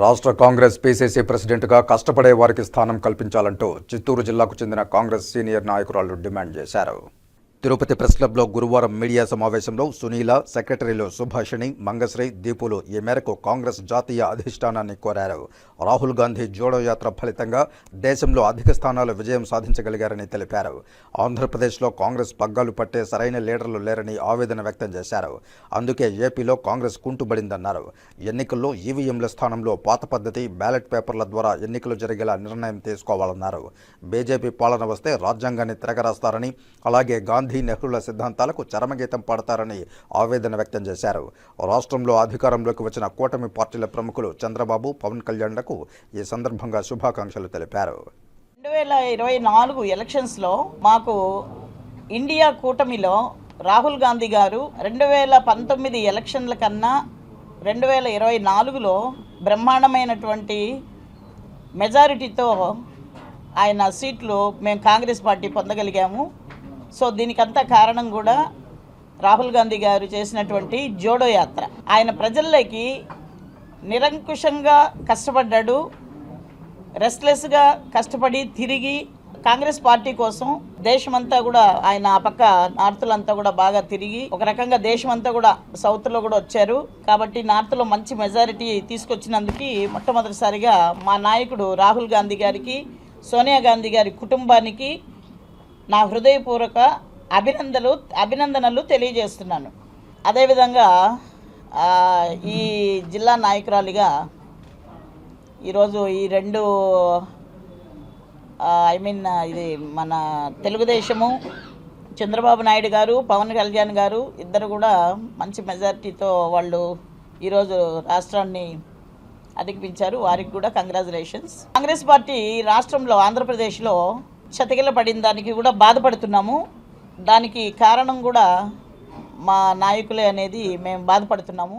రాష్ట్ర కాంగ్రెస్ పీసీసీ ప్రెసిడెంట్గా కష్టపడే వారికి స్థానం కల్పించాలంటూ చిత్తూరు జిల్లాకు చెందిన కాంగ్రెస్ సీనియర్ నాయకురాలు డిమాండ్ చేశారు. తిరుపతి ప్రెస్ క్లబ్లో గురువారం మీడియా సమావేశంలో సునీల సెక్రటరీలు సుభాషిణి మంగశ్రీ దీపులు ఈ మేరకు కాంగ్రెస్ జాతీయ అధిష్టానాన్ని కోరారు. రాహుల్ గాంధీ జోడో యాత్ర ఫలితంగా దేశంలో అధిక స్థానాలు విజయం సాధించగలిగారని తెలిపారు. ఆంధ్రప్రదేశ్లో కాంగ్రెస్ పగ్గాలు పట్టే సరైన లీడర్లు లేరని ఆవేదన వ్యక్తం చేశారు. అందుకే ఏపీలో కాంగ్రెస్ కుంటుబడిందన్నారు. ఎన్నికల్లో ఈవీఎంల స్థానంలో పాత పద్ధతి బ్యాలెట్ పేపర్ల ద్వారా ఎన్నికలు జరిగేలా నిర్ణయం తీసుకోవాలన్నారు. బీజేపీ పాలన వస్తే రాజ్యాంగాన్ని తిరగరాస్తారని అలాగే గాంధీ నెహ్రూల సిద్ధాంతాలకు చరమగీతం పాడతారని ఆవేదన వ్యక్తం చేశారు. రాష్ట్రంలో అధికారంలోకి వచ్చిన కూటమి పార్టీల ప్రముఖులు చంద్రబాబు పవన్ కళ్యాణ్లకు ఈ సందర్భంగా శుభాకాంక్షలు తెలిపారు. రెండు వేల ఇరవై నాలుగు ఎలక్షన్స్లో మాకు ఇండియా కూటమిలో రాహుల్ గాంధీ గారు రెండు వేల పంతొమ్మిది ఎలక్షన్ల కన్నా రెండు వేల ఇరవై నాలుగులో బ్రహ్మాండమైనటువంటి మెజారిటీతో ఆయన సీట్లు మేము కాంగ్రెస్ పార్టీ పొందగలిగాము. సో దీనికంతా కారణం కూడా రాహుల్ గాంధీ గారు చేసినటువంటి జోడో యాత్ర. ఆయన ప్రజల్లోకి నిరంకుశంగా కష్టపడ్డాడు రెస్ట్లెస్గా కష్టపడి తిరిగి కాంగ్రెస్ పార్టీ కోసం దేశమంతా కూడా ఆయన ఆ పక్క నార్త్లంతా కూడా బాగా తిరిగి ఒక రకంగా దేశమంతా కూడా సౌత్లో కూడా వచ్చారు. కాబట్టి నార్త్లో మంచి మెజారిటీ తీసుకొచ్చినందుకు మొట్టమొదటిసారిగా మా నాయకుడు రాహుల్ గాంధీ గారికి సోనియా గాంధీ గారి కుటుంబానికి నా హృదయపూర్వక అభినందనలు అభినందనలు తెలియజేస్తున్నాను. అదేవిధంగా ఈ జిల్లా నాయకురాలిగా ఈరోజు ఈ రెండు ఐ మీన్ ఇది మన తెలుగుదేశము చంద్రబాబు నాయుడు గారు పవన్ కళ్యాణ్ గారు ఇద్దరు కూడా మంచి మెజారిటీతో వాళ్ళు ఈరోజు రాష్ట్రాన్ని అధిగమించారు. వారికి కూడా కంగ్రాచులేషన్స్ కాంగ్రెస్ పార్టీ రాష్ట్రంలో ఆంధ్రప్రదేశ్లో చతికిల పడిన దానికి కూడా బాధపడుతున్నాము. దానికి కారణం కూడా మా నాయకులే అనేది మేము బాధపడుతున్నాము.